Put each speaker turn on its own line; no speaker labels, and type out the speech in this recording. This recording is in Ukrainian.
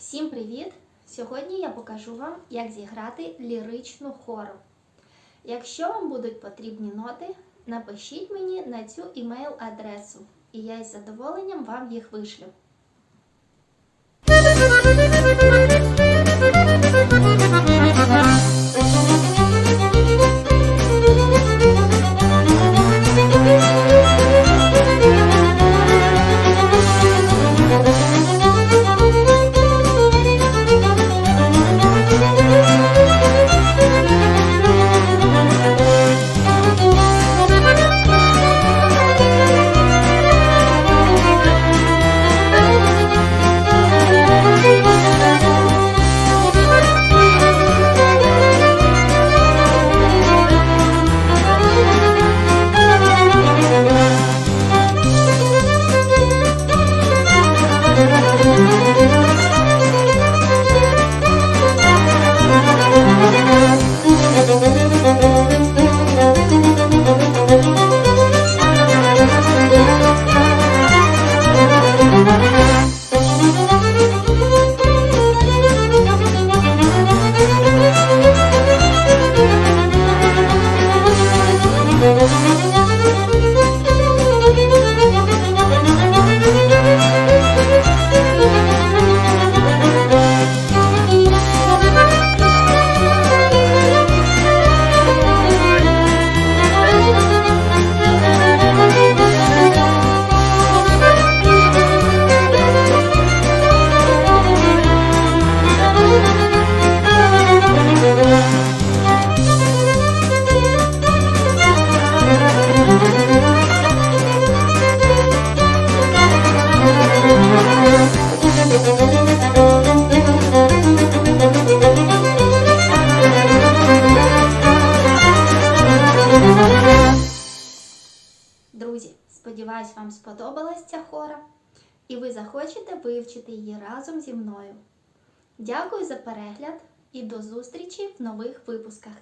Всім привіт! Сьогодні я покажу вам, як зіграти ліричну хору. Якщо вам будуть потрібні ноти, напишіть мені на цю імейл-адресу, і я із задоволенням вам їх вишлю. Друзі, сподіваюсь, вам сподобалась ця хора, і ви захочете вивчити її разом зі мною. Дякую за перегляд і до зустрічі в нових випусках.